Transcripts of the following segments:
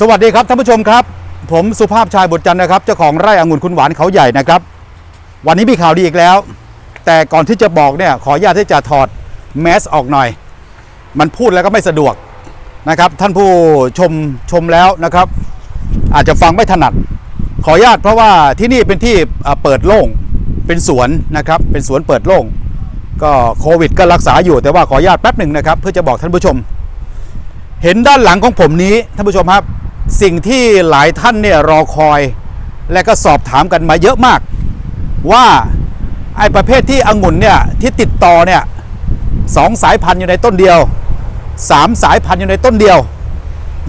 สวัสดีครับท่านผู้ชมครับ ผมสุภาพชายบุตรจันนะครับเจ้าของไร่องุ่นคุณหวานเขาใหญ่นะครับ วันนี้มีข่าวดีอีกแล้ว แต่ก่อนที่จะบอกเนี่ยขออนุญาตที่จะถอดแมสออกหน่อย มันพูดแล้วก็ไม่สะดวกนะครับ ท่านผู้ชมชมแล้วนะครับ อาจจะฟังไม่ถนัด ขออนุญาตเพราะว่าที่นี่เป็นที่เปิดโล่งเป็นสวนนะครับ เป็นสวนเปิดโล่งก็โควิดก็รักษาอยู่แต่ว่าขออนุญาตแป๊บหนึ่งนะครับ เพื่อจะบอกท่านผู้ชม เห็นด้านหลังของผมนี้ท่านผู้ชมครับ สิ่งที่หลายท่านเนี่ยรอคอย และก็สอบถามกันมาเยอะมาก ว่าไอ้ประเภทที่องุ่นเนี่ยที่ติดต่อเนี่ยสองสายพันธุ์อยู่ในต้นเดียวสามสายพันธุ์อยู่ในต้นเดียว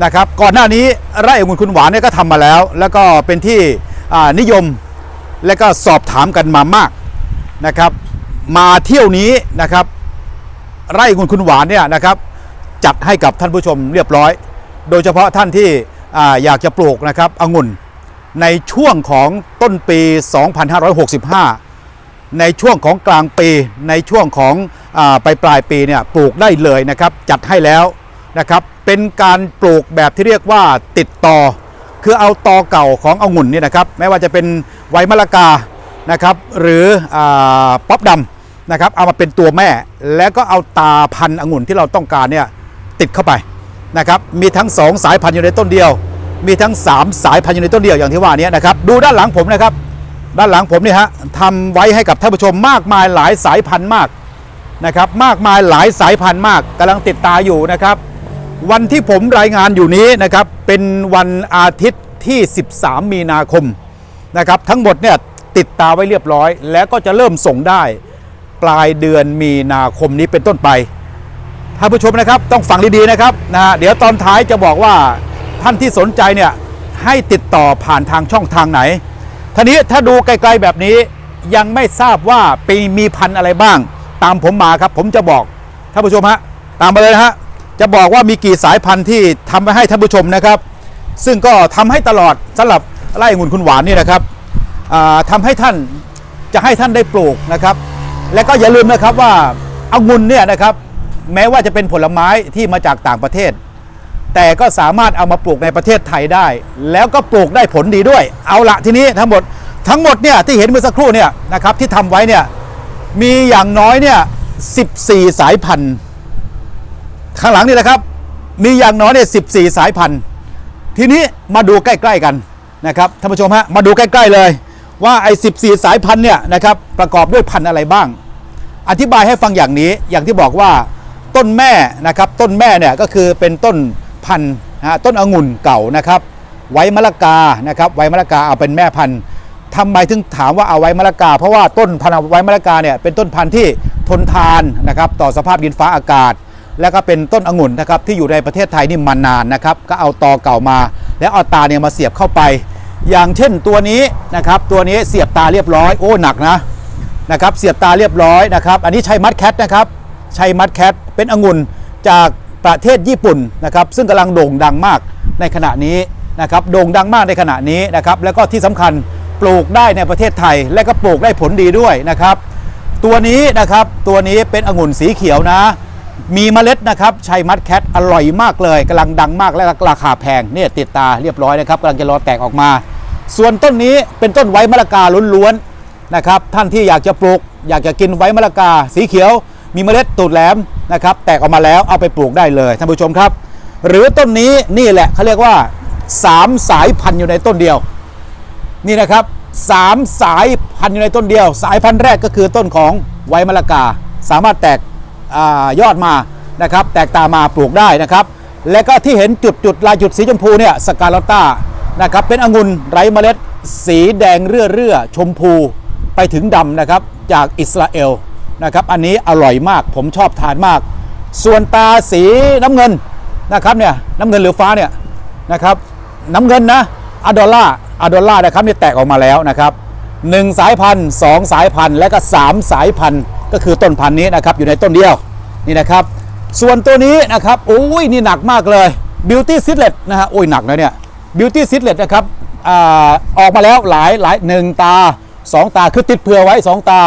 นะครับก่อนหน้านี้ไร่องุ่นคุณหวานเนี่ยก็ทำมาแล้ว แล้วก็เป็นที่นิยมและก็สอบถามกันมามากนะครับมาเที่ยวนี้นะครับไร่องุ่นคุณหวานเนี่ยนะครับจัดให้กับท่านผู้ชมเรียบร้อย โดยเฉพาะท่านที่ อยากจะปลูกนะครับองุ่นในช่วงของต้นปี 2565 ในช่วงของกลางปี ในช่วงของอาไปปลายปีเนี่ยปลูกได้เลยนะครับจัดให้แล้วนะครับเป็นการปลูกแบบที่เรียกว่าติดต่อ คือเอาตอเก่าขององุ่นนี่นะครับไม่ว่าจะเป็นไวมะละกานะครับหรืออป๊อปดำนะครับเอามาเป็นตัวแม่ แล้วก็เอาตาพันธุ์องุ่นที่เราต้องการเนี่ยติดเข้าไปนะครับมีทั้ง 2 สายพันธุ์อยู่ในต้นเดียว มีทั้ง 3 สายพันธุ์อยู่ในต้นเดียวอย่างที่ว่านี้นะครับดูด้านหลังผมนะครับ ด้านหลังผมนี่ฮะทำไว้ให้กับท่านผู้ชมมากมายหลายสายพันธุ์มากนะครับมากมายหลายสายพันธุ์มากกำลังติดตาอยู่นะครับ วันที่ผมรายงานอยู่นี้นะครับเป็นวันอาทิตย์ที่ 13 มีนาคมนะครับทั้งหมดเนี่ยติดตาไว้เรียบร้อย แล้วก็จะเริ่มส่งได้ปลายเดือนมีนาคมนี้เป็นต้นไปท่านผู้ชมนะครับต้องฟังดีๆนะครับนะเดี๋ยวตอนท้ายจะบอกว่า ท่านที่สนใจเนี่ยให้ติดต่อผ่านทางช่องทางไหนทีนี้ถ้าดูไกลๆแบบนี้ยังไม่ทราบว่าปีมีพันธุ์อะไรบ้าง ตามผมมาครับ ผมจะบอกท่านผู้ชมฮะตามมาเลยนะฮะจะบอกว่ามีกี่สายพันธุ์ที่ทำไว้ให้ท่านผู้ชมนะครับ ซึ่งก็ทำให้ตลอดสำหรับไร่องุ่นคุณหวานนี่นะครับอ่าทำให้ท่านจะให้ท่านได้ปลูกนะครับ และก็อย่าลืมนะครับว่าองุ่นเนี่ยนะครับแม้ว่าจะเป็นผลไม้ที่มาจากต่างประเทศ แต่ก็สามารถเอามาปลูกในประเทศไทยได้ แล้วก็ปลูกได้ผลดีด้วย เอาละทีนี้ทั้งหมดทั้งหมดเนี่ยที่เห็นเมื่อสักครู่เนี่ยนะครับที่ทำไว้เนี่ยมีอย่างน้อยเนี่ย14 สายพันธุ์ข้างหลังนี่นะครับ มีอย่างน้อยเนี่ย14สายพันธุ์ ทีนี้มาดูใกล้ๆกันนะครับท่านผู้ชมฮะมาดูใกล้ๆเลย ว่าไอ้14สายพันธุ์เนี่ยนะครับประกอบด้วยพันธุ์อะไรบ้าง อธิบายให้ฟังอย่างนี้อย่างที่บอกว่าต้นแม่นะครับต้นแม่เนี่ยก็คือเป็นต้น พันธุ์ต้นองุ่นเก่านะครับไว้มะละกานะครับไว้มะละกาเอาเป็นแม่พันธุ์ทำไมถึงถามว่าเอาไว้มะละกา เพราะว่าต้นพันธุ์ไว้มะละกาเนี่ยเป็นต้นพันธุ์ที่ทนทานนะครับต่อสภาพดินฟ้าอากาศ แล้วก็เป็นต้นองุ่นนะครับที่อยู่ในประเทศไทยนี่มานานนะครับก็เอาตอเก่ามา แล้วเอาตาเนี่ยมาเสียบเข้าไป อย่างเช่นตัวนี้นะครับตัวนี้เสียบตาเรียบร้อยโอ้หนักนะนะครับเสียบตาเรียบร้อยนะครับอันนี้ใช้มัดแคทนะครับใช้มัดแคทเป็นองุ่นจาก ประเทศญี่ปุ่นนะครับซึ่งกำลังโด่งดังมากในขณะนี้นะครับโด่งดังมากในขณะนี้นะครับแล้วก็ที่สำคัญปลูกได้ในประเทศไทย และก็ปลูกได้ผลดีด้วยนะครับ ตัวนี้นะครับตัวนี้เป็นองุ่นสีเขียวนะ มีเมล็ดนะครับชัยมัดแคทอร่อยมากเลยกำลังดังมากและราคาแพงเนี่ยติดตาเรียบร้อยนะครับกำลังจะรอแตกออกมา ส่วนต้นนี้เป็นต้นไว้มะละกาล้วนๆนะครับท่านที่อยากจะปลูกอยากจะกินไว้มะละกาสีเขียว มีเมล็ดตูดแหลมนะครับ แตกออกมาแล้วเอาไปปลูกได้เลยท่านผู้ชมครับ หรือต้นนี้นี่แหละเขาเรียกว่า 3 สายพันธุ์อยู่ในต้นเดียว นี่นะครับสามสายพันธุ์อยู่ในต้นเดียว สายพันธุ์แรกก็คือต้นของไวมะละกา สามารถแตกอยอดมานะครับ แตกตามาปลูกได้นะครับ และก็ที่เห็นจุดจุดลายจุดสีชมพูเนี่ยสกาลต้านะครับเป็นองุ่นไร้เมล็ด สีแดงเรื่อเรื่อๆชมพูไปถึงดำนะครับจากอิสราเอล นะครับ อันนี้อร่อยมาก ผมชอบทานมาก ส่วนตาสีน้ำเงินนะครับเนี่ยน้ำเงินหรือฟ้าเนี่ยนะครับน้ำเงินนะอะดอลล่าอะดอลล่านะครับนี่แตกออกมาแล้วนะครับหนึ่งสายพันธุ์สองสายพันธุ์และก็สามสายพันธุ์ก็คือต้นพันธุ์นี้นะครับอยู่ในต้นเดียวนี่นะครับ ส่วนตัวนี้นะครับโอ้ยนี่หนักมากเลย Beauty s i t l e t นะฮะโอ้ยหนักนะเนี่ย Beauty s i t l e t นะครับอาออกมาแล้วหลายหลายหนึ่งตาสองตาคือติดเผื่อไว้สองตา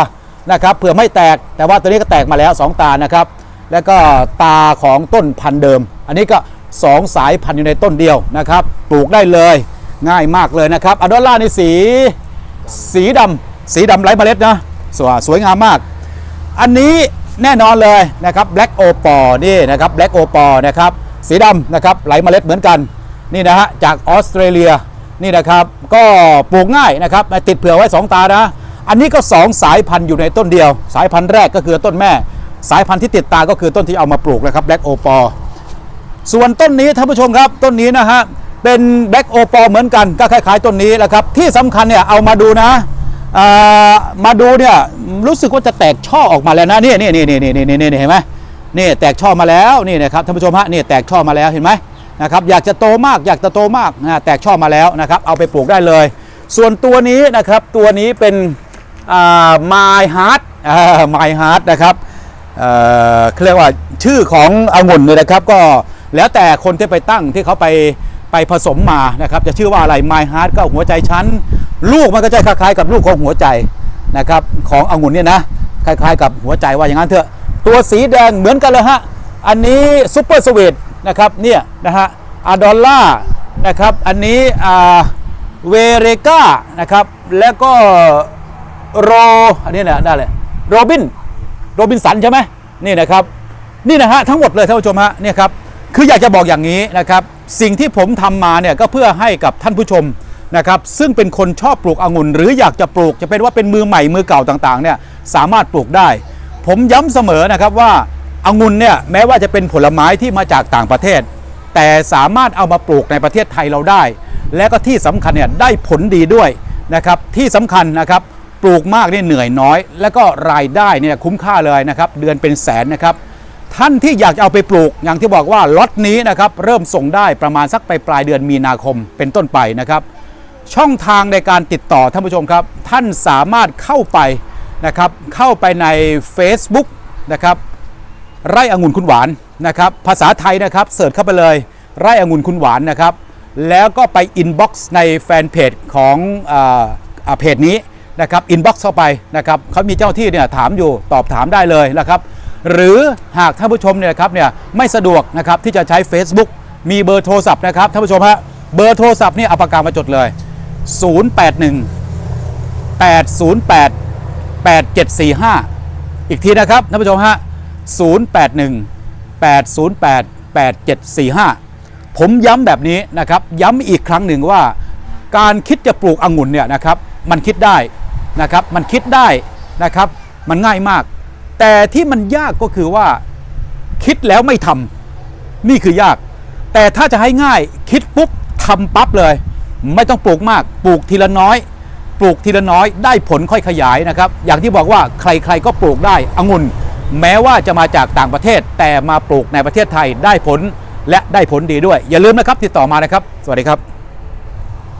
นะครับเผื่อไม่แตกแต่ว่าตัวนี้ก็แตกมาแล้วสองตานะครับ แล้วก็ตาของต้นพันธุ์เดิม อันนี้ก็ 2 สายพันธุ์อยู่ในต้นเดียวนะครับ ปลูกได้เลยง่ายมากเลยนะครับอดอลล่าในสี สีดำสีดำไร้เมล็ดนะสวยสวยงามมาก อันนี้แน่นอนเลยนะครับ Black o p a นี่นะครับ Black o p a นะครับสีดำนะครับไหลเมล็ดเหมือนกันนี่นะฮะจากออสเตรเลียนี่นะครับ ก็ปลูกง่ายนะครับติดเผื่อไว้ 2 ตานะ อันนี้ก็ 2 สายพันธุ์อยู่ในต้นเดียว สายพันธุ์แรกก็คือต้นแม่ สายพันธุ์ที่ติดตาก็คือต้นที่เอามาปลูกนะครับ Black o p a ส่วนต้นนี้ท่านผู้ชมครับต้นนี้นะฮะเป็นแบล็กโอปอเหมือนกันก็คล้ายๆต้นนี้แหละครับที่สำคัญเนี่ยเอามาดูนะามาดูเนี่ยรู้สึกว่าจะแตกช่อออกมาแล้วนะนี่นี่นี่นี่นี่นี่นี่เห็นไหมนี่แตกช่อมาแล้วนี่นะครับท่านผู้ชมฮะนี่แตกช่อมาแล้วเห็นไหมนะครับอยากจะโตมากอยากจะโตมากนะแตกช่อมาแล้วนะครับเอาไปปลูกได้เลย ส่วนตัวนี้นะครับตัวนี้เป็น My Heart อ่า My Heart นะครับเขาเรียกว่าชื่อขององุ่นเนี่ยนะครับ ก็แล้วแต่คนที่ไปตั้งที่เขาไปไปผสมมานะครับ จะชื่อว่าอะไร My Heart ก็หัวใจชั้น ลูกมันก็จะคล้ายๆ กับลูกของหัวใจนะครับขององุ่นเนี่ยนะคล้ายๆ กับหัวใจว่าอย่างนั้นเถอะ ตัวสีแดงเหมือนกันเลยฮะ อันนี้ซุปเปอร์สวีทนะครับเนี่ยนะฮะอะดอลล่านะครับ อันนี้เวเรกานะครับ แล้วก็ โรอันนี้นี่ยได้เลยโรบินโรบินสันใช่ไหมนี่นะครับนี่นะฮะทั้งหมดเลยท่านผู้ชมฮะเนี่ยครับคืออยากจะบอกอย่างนี้นะครับสิ่งที่ผมทำมาเนี่ยก็เพื่อให้กับท่านผู้ชมนะครับซึ่งเป็นคนชอบปลูกองุ่น หรืออยากจะปลูกจะเป็นว่าเป็นมือใหม่มือเก่าต่างๆเนี่ยสามารถปลูกได้ ผมย้ำเสมอนะครับว่าองุ่นเนี่ยแม้ว่าจะเป็นผลไม้ที่มาจากต่างประเทศ แต่สามารถเอามาปลูกในประเทศไทยเราได้ และก็ที่สำคัญเนี่ยได้ผลดีด้วยนะครับที่สำคัญนะครับ ปลูกมากนี่เหนื่อยน้อย แล้วก็รายได้เนี่ยคุ้มค่าเลยนะครับ เดือนเป็นแสนนะครับ ท่านที่อยากเอาไปปลูกอย่างที่บอกว่าล็อตนี้นะครับเริ่มส่งได้ประมาณสักไปปลายเดือนมีนาคมเป็นต้นไปนะครับ ช่องทางในการติดต่อท่านผู้ชมครับ ท่านสามารถเข้าไปนะครับเข้าไปใน Facebook นะครับไร่องุ่นคุณหวานนะครับ ภาษาไทยนะครับเสิร์ชเข้าไปเลยไร่องุ่นคุณหวานนะครับ แล้วก็ไปอินบ็อกซ์ในแฟนเพจของอาอ่าเพจนี้ นะครับอินบ็อกซ์เข้าไปนะครับเขามีเจ้าที่เนี่ยถามอยู่ตอบถามได้เลยนะครับ หรือหากท่านผู้ชมเนี่ยครับเนี่ยไม่สะดวกนะครับที่จะใช้ Facebook มีเบอร์โทรศัพท์นะครับท่านผู้ชมฮะเบอร์โทรศัพท์นี่เอาปากกามาจดเลย 081 808 8745 อีกทีนะครับท่านผู้ชมฮะ 081 808 8745 ผมย้ำแบบนี้นะครับ ย้ำอีกครั้งหนึ่งว่า การคิดจะปลูกองุ่นเนี่ยนะครับ มันคิดได้ นะครับมันคิดได้นะครับมันง่ายมาก แต่ที่มันยากก็คือว่าคิดแล้วไม่ทำนี่คือยาก แต่ถ้าจะให้ง่ายคิดปุ๊บทำปั๊บเลย ไม่ต้องปลูกมาก ปลูกทีละน้อย ปลูกทีละน้อยได้ผลค่อยขยายนะครับ อย่างที่บอกว่าใครๆก็ปลูกได้องุ่น แม้ว่าจะมาจากต่างประเทศ แต่มาปลูกในประเทศไทยได้ผลและได้ผลดีด้วย อย่าลืมนะครับติดต่อมานะครับ สวัสดีครับ